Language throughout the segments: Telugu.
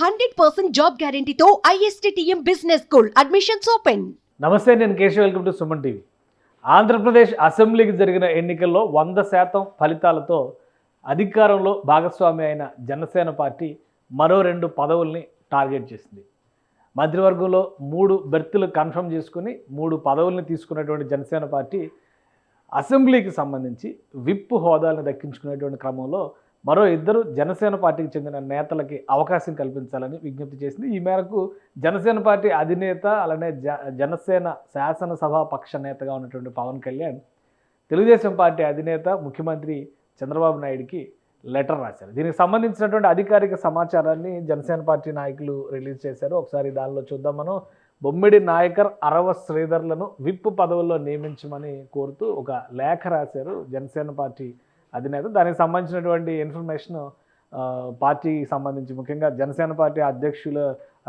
Hundred percent job గ్యారంటీతో ISTM business school. Admissions open నమస్తే నేను Keshav. Welcome to Suman TV. Andhra Pradesh అసెంబ్లీకి జరిగిన ఎన్నికల్లో వంద శాతం ఫలితాలతో అధికారంలో భాగస్వామి అయిన జనసేన పార్టీ మరో రెండు పదవుల్ని టార్గెట్ చేసింది. మంత్రివర్గంలో మూడు బెర్తులు కన్ఫర్మ్ చేసుకుని మూడు పదవుల్ని తీసుకున్నటువంటి జనసేన పార్టీ అసెంబ్లీకి సంబంధించి విప్ హోదాలను దక్కించుకునేటువంటి క్రమంలో మరో ఇద్దరు జనసేన పార్టీకి చెందిన నేతలకి అవకాశం కల్పించాలని విజ్ఞప్తి చేసింది. ఈ మేరకు జనసేన పార్టీ అధినేత అలానే జ జనసేన శాసనసభ పక్ష నేతగా ఉన్నటువంటి పవన్ కళ్యాణ్ తెలుగుదేశం పార్టీ అధినేత ముఖ్యమంత్రి చంద్రబాబు నాయుడికి లెటర్ రాశారు. దీనికి సంబంధించినటువంటి అధికారిక సమాచారాన్ని జనసేన పార్టీ నాయకులు రిలీజ్ చేశారు. ఒకసారి దానిలో చూద్దాం మనం. బొమ్మిడి నాయకర్ అరవ శ్రీధర్లను విప్ పదవుల్లో నియమించమని కోరుతూ ఒక లేఖ రాశారు జనసేన పార్టీ అధినేత దానికి సంబంధించినటువంటి ఇన్ఫర్మేషన్ పార్టీకి సంబంధించి ముఖ్యంగా జనసేన పార్టీ అధ్యక్షుల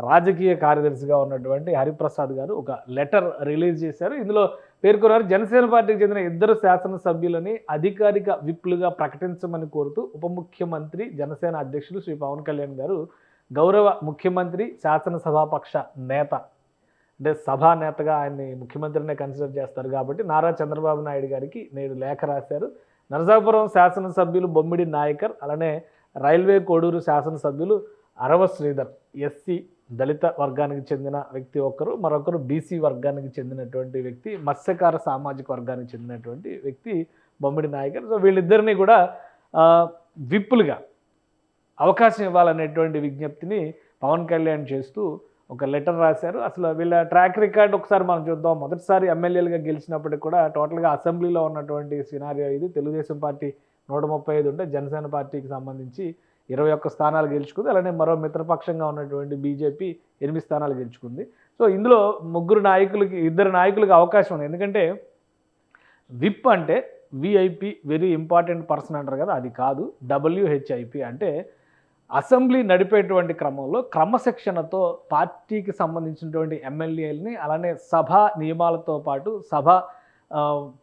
రాజకీయ కార్యదర్శిగా ఉన్నటువంటి హరిప్రసాద్ గారు ఒక లెటర్ రిలీజ్ చేశారు. ఇందులో పేర్కొన్నారు జనసేన పార్టీకి చెందిన ఇద్దరు శాసనసభ్యులని అధికారిక విప్లుగా ప్రకటించమని కోరుతూ ఉప ముఖ్యమంత్రి జనసేన అధ్యక్షులు శ్రీ పవన్ కళ్యాణ్ గారు గౌరవ ముఖ్యమంత్రి శాసనసభాపక్ష నేత అంటే సభా నేతగా ఆయన్ని ముఖ్యమంత్రినే కన్సిడర్ చేస్తారు. కాబట్టి నారా చంద్రబాబు నాయుడు గారికి నేడు లేఖ రాశారు. నరసాపురం శాసనసభ్యులు బొమ్మిడి నాయకర్ అలానే రైల్వే కోడూరు శాసనసభ్యులు అరవ శ్రీధర్ ఎస్సీ దళిత వర్గానికి చెందిన వ్యక్తి ఒకరు మరొకరు బీసీ వర్గానికి చెందినటువంటి వ్యక్తి మత్స్యకార సామాజిక వర్గానికి చెందినటువంటి వ్యక్తి బొమ్మిడి నాయకర్. సో వీళ్ళిద్దరినీ కూడా విప్పులుగా అవకాశం ఇవ్వాలనేటువంటి విజ్ఞప్తిని పవన్ కళ్యాణ్ చేస్తూ ఒక లెటర్ రాశారు. అసలు వీళ్ళ ట్రాక్ రికార్డ్ ఒకసారి మనం చూద్దాం. మొదటిసారి ఎమ్మెల్యేలుగా గెలిచినప్పటికి కూడా టోటల్గా అసెంబ్లీలో ఉన్నటువంటి సినారియో ఇది. తెలుగుదేశం పార్టీ నూట ముప్పై ఐదు ఉంటే జనసేన పార్టీకి సంబంధించి ఇరవై ఒక్క స్థానాలు గెలుచుకుంది. అలానే మరో మిత్రపక్షంగా ఉన్నటువంటి బీజేపీ ఎనిమిది స్థానాలు గెలుచుకుంది. సో ఇందులో ముగ్గురు నాయకులకి ఇద్దరు నాయకులకి అవకాశం ఉంది. ఎందుకంటే విప్ అంటే విఐపి వెరీ ఇంపార్టెంట్ పర్సన్ అంటారు కదా. అది కాదు. డబ్ల్యూహెచ్ఐపి అంటే అసెంబ్లీ నడిపేటువంటి క్రమంలో క్రమశిక్షణతో పార్టీకి సంబంధించినటువంటి ఎమ్మెల్యేలని అలానే సభ నియమాలతో పాటు సభ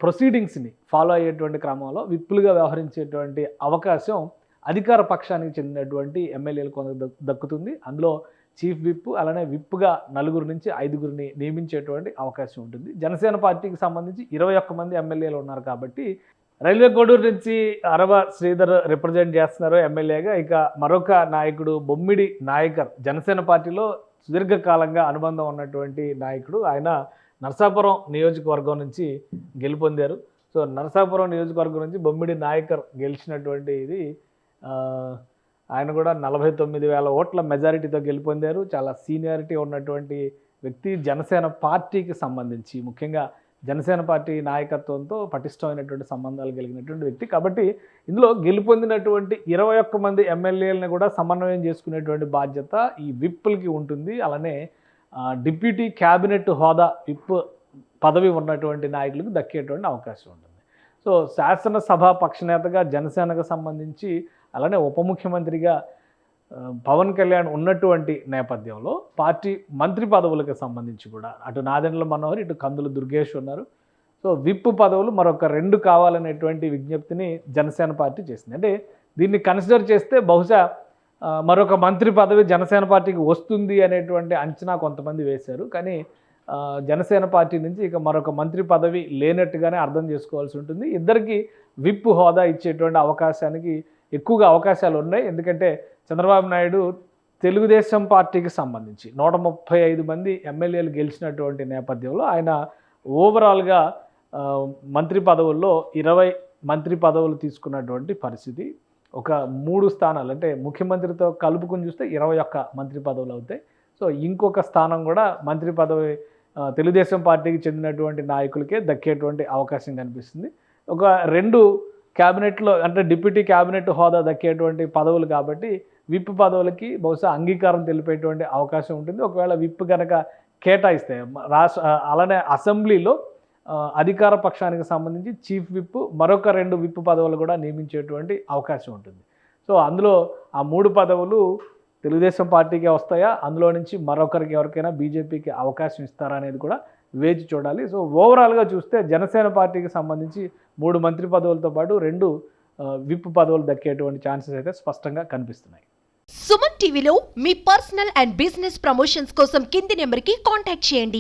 ప్రొసీడింగ్స్ని ఫాలో అయ్యేటువంటి క్రమంలో విప్పులుగా వ్యవహరించేటువంటి అవకాశం అధికార పక్షానికి చెందినటువంటి ఎమ్మెల్యేలు కొంత దక్కుతుంది. అందులో చీఫ్ విప్ అలానే విప్గా నలుగురు నుంచి ఐదుగురిని నియమించేటువంటి అవకాశం ఉంటుంది. జనసేన పార్టీకి సంబంధించి ఇరవై ఒక్క మంది ఎమ్మెల్యేలు ఉన్నారు కాబట్టి రైల్వే కోడూరు నుంచి అరవ శ్రీధర్ రిప్రజెంట్ చేస్తున్నారు ఎమ్మెల్యేగా. ఇక మరొక నాయకుడు బొమ్మిడి నాయకర్. జనసేన పార్టీలో సుదీర్ఘకాలంగా అనుబంధం ఉన్నటువంటి నాయకుడు. ఆయన నరసాపురం నియోజకవర్గం నుంచి గెలుపొందారు. సో నరసాపురం నియోజకవర్గం నుంచి బొమ్మిడి నాయకర్ గెలిచినటువంటి ఇది ఆయన కూడా నలభై తొమ్మిది వేల ఓట్ల మెజారిటీతో గెలుపొందారు. చాలా సీనియారిటీ ఉన్నటువంటి వ్యక్తి. జనసేన పార్టీకి సంబంధించి ముఖ్యంగా జనసేన పార్టీ నాయకత్వంతో పటిష్టమైనటువంటి సంబంధాలు కలిగినటువంటి వ్యక్తి. కాబట్టి ఇందులో గెలుపొందినటువంటి ఇరవై ఒక్క మంది ఎమ్మెల్యేలను కూడా సమన్వయం చేసుకునేటువంటి బాధ్యత ఈ విప్పులకి ఉంటుంది. అలానే డిప్యూటీ క్యాబినెట్ హోదా విప్ పదవి ఉన్నటువంటి నాయకులకు దక్కేటువంటి అవకాశం ఉంటుంది. సో శాసనసభ పక్షనేతగా జనసేనకు సంబంధించి అలానే ఉప ముఖ్యమంత్రిగా పవన్ కళ్యాణ్ ఉన్నటువంటి నేపథ్యంలో పార్టీ మంత్రి పదవులకు సంబంధించి కూడా అటు నాదెండ్ల మనోహర్ ఇటు కందుల దుర్గేష్ ఉన్నారు. సో విప్ పదవులు మరొక రెండు కావాలనేటువంటి విజ్ఞప్తిని జనసేన పార్టీ చేసింది. అంటే దీన్ని కన్సిడర్ చేస్తే బహుశా మరొక మంత్రి పదవి జనసేన పార్టీకి వస్తుంది అనేటువంటి అంచనా కొంతమంది వేశారు. కానీ జనసేన పార్టీ నుంచి ఇక మరొక మంత్రి పదవి లేనట్టుగానే అర్థం చేసుకోవాల్సి ఉంటుంది. ఇద్దరికి విప్ హోదా ఇచ్చేటువంటి అవకాశానికి ఎక్కువగా అవకాశాలు ఉన్నాయి. ఎందుకంటే చంద్రబాబు నాయుడు తెలుగుదేశం పార్టీకి సంబంధించి నూట ముప్పై ఐదు మంది ఎమ్మెల్యేలు గెలిచినటువంటి నేపథ్యంలో ఆయన ఓవరాల్గా మంత్రి పదవుల్లో ఇరవై మంత్రి పదవులు తీసుకున్నటువంటి పరిస్థితి. ఒక మూడు స్థానాలు అంటే ముఖ్యమంత్రితో కలుపుకుని చూస్తే ఇరవై ఒక్క మంత్రి పదవులు అవుతాయి. సో ఇంకొక స్థానం కూడా మంత్రి పదవి తెలుగుదేశం పార్టీకి చెందినటువంటి నాయకులకే దక్కేటువంటి అవకాశం కనిపిస్తుంది. ఒక రెండు క్యాబినెట్లో అంటే డిప్యూటీ క్యాబినెట్ హోదా దక్కేటువంటి పదవులు కాబట్టి విప్ పదవులకి బహుశా అంగీకారం తెలిపేటువంటి అవకాశం ఉంటుంది. ఒకవేళ విప్ కనుక కేటాయిస్తే రాష్ట్ర అలానే అసెంబ్లీలో అధికార పక్షానికి సంబంధించి చీఫ్ విప్ మరొక రెండు విప్ పదవులు కూడా నియమించేటువంటి అవకాశం ఉంటుంది. సో అందులో ఆ మూడు పదవులు తెలుగుదేశం పార్టీకే వస్తాయా? అందులో నుంచి మరొకరికి ఎవరికైనా బీజేపీకి అవకాశం ఇస్తారా అనేది కూడా వేచి చూడాలి. సో ఓవరాల్గా చూస్తే జనసేన పార్టీకి సంబంధించి మూడు మంత్రి పదవులతో పాటు రెండు విప్ పదవులు దక్కేటువంటి ఛాన్సెస్ అయితే స్పష్టంగా కనిపిస్తున్నాయి. సుమన్ టీవీలో మీ పర్సనల్ అండ్ బిజినెస్ ప్రమోషన్స్ కోసం కింది నెంబర్కి కాంటాక్ట్ చేయండి.